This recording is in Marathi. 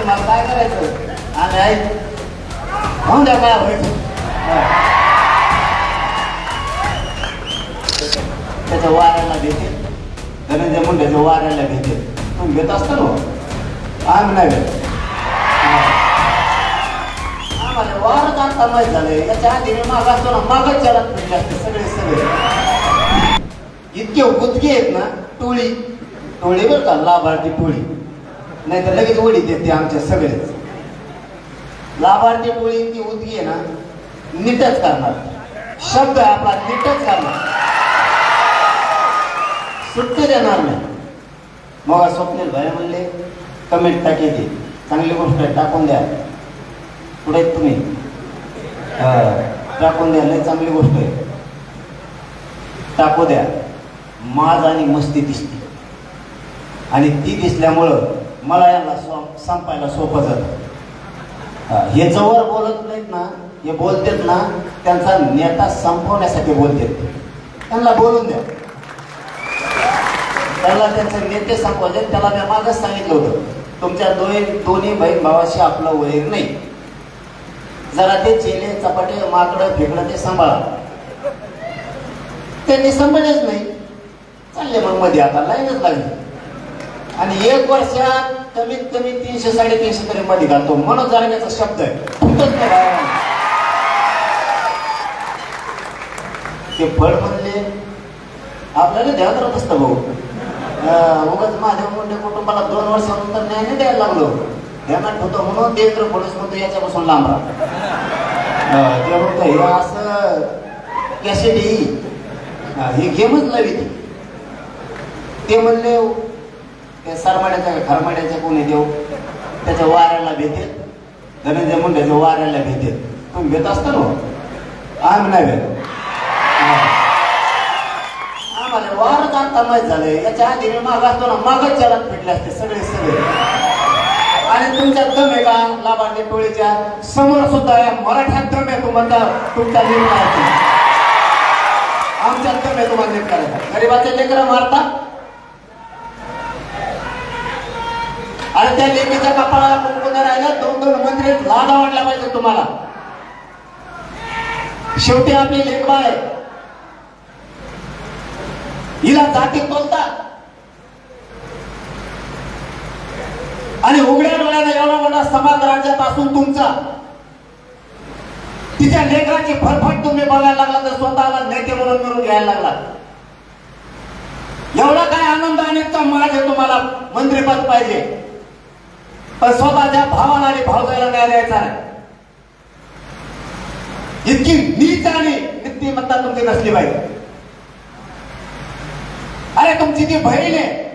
तुम्हाला काय करायचं? आम्ही आहे होऊन द्या काय व्हायचं त्याच्या वाऱ्याला घेते. धनंजय मुंड्याच्या वाऱ्याला घेते. तुम्ही घेत असता ना हो? आम्ही नाही घेत. आम्हाला वारच आता माहीत झालं याच्या आधी मी माग असतो ना मागच चलत फिरले असते सगळे सगळे. इतके गुदगे आहेत ना टोळी. टोळी बरं का लाभार्थी टोळी. नाही तर लगेच उडी देते आमच्या सगळेच. लाभार्थी टोळी ती उदगी आहे ना नीटच करणार. शब्द आहे आपला नीटच करणार. सुट्टी देणार नाही. मग स्वप्नील भाई म्हणले कमेंट टाकी दे चांगली गोष्ट आहे टाकून द्या. पुढे तुम्ही. टाकून द्या लय चांगली गोष्ट आहे. टाकू द्या. माज आणि मस्ती दिसते. आणि ती दिसल्यामुळं मला यांना सो- संपायला सोपं जातं हे जवळ बोलत नाहीत ना हे बोलतेत ना त्यांचा नेता संपवण्यासाठी बोलतेत. त्यांना बोलून द्या. त्याला त्यांचे नेते संपवायचे त्याला मी मागच सांगितलं होतं. तुमच्या दोन्ही दोन्ही बहीण भावाशी आपलं वैर नाही. जरा ते चेले चपाटे माकडं फेकडं ते सांभाळा. त्यांनी सांभाळलेच नाही. चालले मग मध्ये आता लाईनच लागली. आणि एक वर्षात कमीत कमी तीनशे साडेतीनशे तरी मध्ये घालतो. मनोज जारण्याचा शब्द आहे. ते फळ म्हणले आपल्याला ध्यान राहत असतं भाऊ. उगाच माझ्या मुंडे कुटुंबाला दोन वर्षानंतर न्याय नाही द्यायला लागलो. ध्यानात होतो म्हणून देवेंद्र फडणवीस म्हणतो याच्यापासून लांब ते म्हणतो हे असं कॅसेट हे गेमच लावी ती ते म्हणले ते सरमाड्याच्या खरमाड्याच्या कोणी देव त्याच्या वाऱ्याला भेटे धनंजय मुंड्याच्या वाऱ्याला भेटे तुम्ही घेत असता ना हो? आम्ही नाही भेट आम्हाला वारच आता माहीत झालंय. याच्या आधी मी माग असतो ना मागच चलात फिटले असते सगळे सगळे. आणि तुमच्यात दम आहे का लाभार्थी टोळीच्या समोर सुद्धा या मराठ्यात दम आहे तुम्हाला तुमचा निर्णय आमच्यात दम आहे तुम्हाला नीट करायचा गरीबाचे लेकरं मारता आणि त्या लेकीच्या कपाळाला कुंकुम राहिला? दोन दोन मंत्री लादा वाटला पाहिजे तुम्हाला. शेवटी आपली लेखबा आहे. हिला जाती बोलतात आणि उघड्या डोळ्याला एवढा मोठा समाज राज्यात असून तुमचा तिच्या लेखाची फरफट तुम्ही बघायला लागला तर स्वतःला नेते म्हणून मिळून घ्यायला लागला. एवढा काय आनंद आणि माझे तुम्हाला मंत्रीपद पाहिजे. पण स्वतःच्या भावाला आणि भावजाला न्याय द्यायचा नाही. इतकी नीच आणि नित्यमत्ता तुमची नसली पाहिजे. अरे तुमची ती बहीण आहे